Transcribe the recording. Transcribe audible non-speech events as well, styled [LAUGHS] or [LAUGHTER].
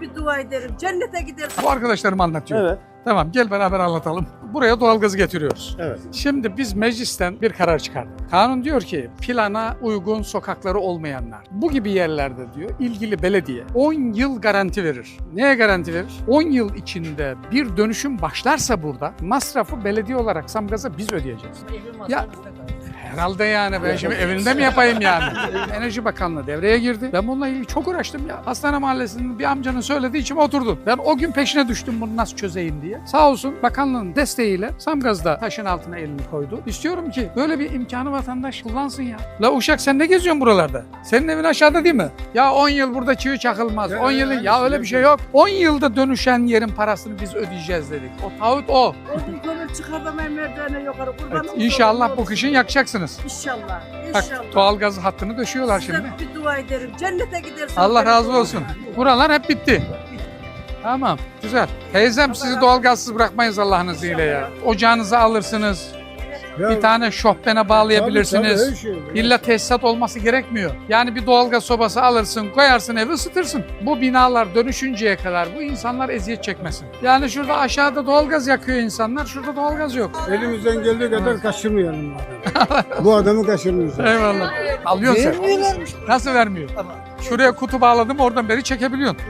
Bir dua ederim. Cennete gidersin. Bu arkadaşlarım anlatıyor. Evet. Tamam gel beraber anlatalım. Buraya doğalgazı getiriyoruz. Evet. Şimdi biz meclisten bir karar çıkardık. Kanun diyor ki plana uygun sokakları olmayanlar bu gibi yerlerde diyor ilgili belediye 10 yıl garanti verir. Neye garanti verir? 10 yıl içinde bir dönüşüm başlarsa burada masrafı belediye olarak Samgaz'a biz ödeyeceğiz. Ya herhalde yani ben şimdi evinde mi yapayım yani? [LAUGHS] Enerji Bakanlığı devreye girdi. Ben bununla ilgili çok uğraştım ya. Hastane mahallesinin bir amcanın söylediği içime oturdu. Ben o gün peşine düştüm bunu nasıl çözeyim diye. Sağ olsun bakanlığın desteğiyle Samgaz da taşın altına elini koydu. İstiyorum ki böyle bir imkanı vatandaş kullansın ya. La Uşak sen ne geziyorsun buralarda? Senin evin aşağıda değil mi? Ya 10 yıl burada çivi çakılmaz. 10 yılın ya öyle bir şey yok. 10 yılda dönüşen yerin parasını biz ödeyeceğiz dedik. O taahhüt o. Odun kömür çıkartamayın merdivene yukarı. Kurban Evet, inşallah bu kışın yakacaksınız. İnşallah. Bak İnşallah. doğalgaz hattını döşüyorlar Size şimdi. bir dua ederim. Cennete gidersin. Allah razı olsun. Buralar hep bitti. Tamam, güzel. Teyzem sizi doğalgazsız bırakmayız Allah'ın izniyle ya. Ocağınızı alırsınız. Bir tane şofbene bağlayabilirsiniz. İlla tesisat olması gerekmiyor. Yani bir doğalgaz sobası alırsın, koyarsın evi ısıtırsın. Bu binalar dönüşünceye kadar bu insanlar eziyet çekmesin. Yani şurada aşağıda doğalgaz yakıyor insanlar, şurada doğalgaz yok. Elimizden geldiği kadar kaçırmayalım bu adamı. bu adamı kaçırmayacağız. Eyvallah. Alıyorsun sen. Nasıl vermiyor? Şuraya kutu bağladım oradan beri çekebiliyorsun.